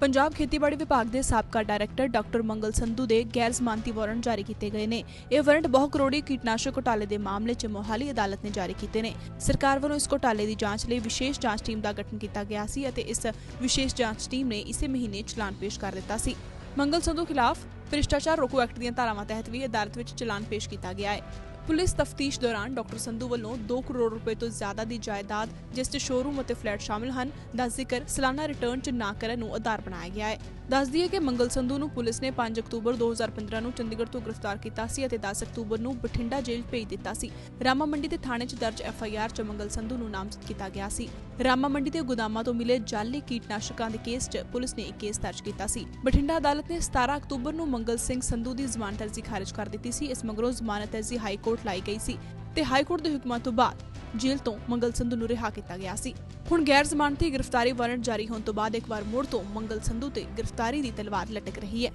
ਪੰਜਾਬ ਖੇਤੀਬਾੜੀ ਵਿਭਾਗ ਦੇ ਸਾਬਕਾ ਡਾਇਰੈਕਟਰ ਡਾਕਟਰ ਮੰਗਲ ਸੰਧੂ ਦੇ ਗੈਰ ਜ਼ਮਾਨਤੀ ਵਾਰੰਟ ਜਾਰੀ ਕੀਤੇ ਗਏ ਨੇ। ਇਹ ਵਾਰੰਟ ਬਹੁ ਕਰੋੜੀ ਕੀਟਨਾਸ਼ਕ ਘੁਟਾਲੇ ਦੇ ਮਾਮਲੇ 'ਚ ਮੋਹਾਲੀ ਅਦਾਲਤ ਨੇ ਜਾਰੀ ਕੀਤੇ ਨੇ। ਸਰਕਾਰ ਵੱਲੋਂ ਇਸ ਘੁਟਾਲੇ ਦੀ ਜਾਂਚ ਲਈ ਵਿਸ਼ੇਸ਼ ਜਾਂਚ ਟੀਮ ਦਾ ਗਠਨ ਕੀਤਾ ਗਿਆ ਸੀ ਅਤੇ ਇਸ ਵਿਸ਼ੇਸ਼ ਜਾਂਚ ਟੀਮ ਨੇ ਇਸੇ ਮਹੀਨੇ ਚਲਾਨ ਪੇਸ਼ ਕਰ ਦਿੱਤਾ ਸੀ। ਮੰਗਲ ਸੰਧੂ ਖਿਲਾਫ ਭ੍ਰਿਸ਼ਟਾਚਾਰ ਰੋਕੂ ਐਕਟ ਦੀਆਂ ਧਾਰਾਵਾਂ ਤਹਿਤ ਵੀ ਅਦਾਲਤ ਵਿੱਚ ਚਲਾਨ ਪੇਸ਼ ਕੀਤਾ ਗਿਆ ਹੈ। ਪੁਲਿਸ ਤਫਤੀਸ਼ ਦੌਰਾਨ ਡਾਕਟਰ ਸੰਧੂ ਵੱਲੋਂ 2 ਕਰੋੜ ਰੁਪਏ ਤੋਂ ਜ਼ਿਆਦਾ ਦੀ ਜਾਇਦਾਦ, ਜਿਸ 'ਚ ਸ਼ੋਰੂਮ ਅਤੇ ਫਲੈਟ ਸ਼ਾਮਿਲ ਹਨ, ਦਾ ਜ਼ਿਕਰ ਸਾਲਾਨਾ ਰਿਟਰਨ 'ਚ ਨਾ ਕਰਨ ਨੂੰ ਆਧਾਰ ਬਣਾਇਆ ਗਿਆ ਹੈ। ਦੱਸ ਦਈਏ ਕਿ ਮੰਗਲ ਸੰਧੂ ਨੂੰ ਪੁਲਿਸ ਨੇ 5 ਅਕਤੂਬਰ 2015 ਨੂੰ ਚੰਡੀਗੜ੍ਹ ਤੋਂ ਗ੍ਰਿਫਤਾਰ ਕੀਤਾ ਸੀ ਅਤੇ 10 ਅਕਤੂਬਰ ਨੂੰ ਬਠਿੰਡਾ ਜੇਲ੍ਹ ਭੇਜ ਦਿੱਤਾ ਸੀ। ਰਾਮਾ ਮੰਡੀ ਦੇ ਥਾਣੇ 'ਚ ਦਰਜ ਐਫ ਆਈ ਆਰ 'ਚ ਮੰਗਲ ਸੰਧੂ ਨੂੰ ਨਾਮਜ਼ਦ ਕੀਤਾ ਗਿਆ ਸੀ। ਰਾਮਾ ਮੰਡੀ ਦੇ ਗੋਦਾਮਾਂ ਤੋਂ ਮਿਲੇ ਜਾਲੀ ਕੀਟਨਾਸ਼ਕਾਂ ਦੇ ਕੇਸ 'ਚ ਪੁਲਿਸ ਨੇ ਇੱਕ ਕੇਸ ਦਰਜ ਕੀਤਾ ਸੀ। ਬਠਿੰਡਾ ਅਦਾਲਤ ਨੇ 17 ਅਕਤੂਬਰ ਨੂੰ ਮੰਗਲ ਸਿੰਘ ਸੰਧੂ ਦੀ ਜ਼ਮਾਨਤ ਅਰਜ਼ੀ ਖਾਰਜ ਕਰ ਦਿੱਤੀ ਸੀ। ਇਸ ਮਗਰੋਂ ਜ਼ਮਾਨਤ ਅਰਜ਼ੀ ਹਾਈ ਕੋਰਟ ਲਾਈ ਗਈ ਸੀ ਤੇ ਹਾਈ ਕੋਰਟ ਦੇ ਹੁਕਮਾਂ ਤੋਂ ਬਾਅਦ ਜੇਲ੍ਹ ਤੋਂ ਮੰਗਲ ਸੰਧੂ ਨੂੰ ਰਿਹਾ ਕੀਤਾ ਗਿਆ ਸੀ। ਹੁਣ ਗੈਰ ਜ਼ਮਾਨਤੀ ਗ੍ਰਿਫਤਾਰੀ ਵਾਰੰਟ ਜਾਰੀ ਹੋਣ ਤੋਂ ਬਾਅਦ ਇੱਕ ਵਾਰ ਮੁੜ ਤੋਂ ਮੰਗਲ ਸੰਧੂ ਤੇ ਗ੍ਰਿਫਤਾਰੀ ਦੀ ਤਲਵਾਰ ਲਟਕ ਰਹੀ ਹੈ।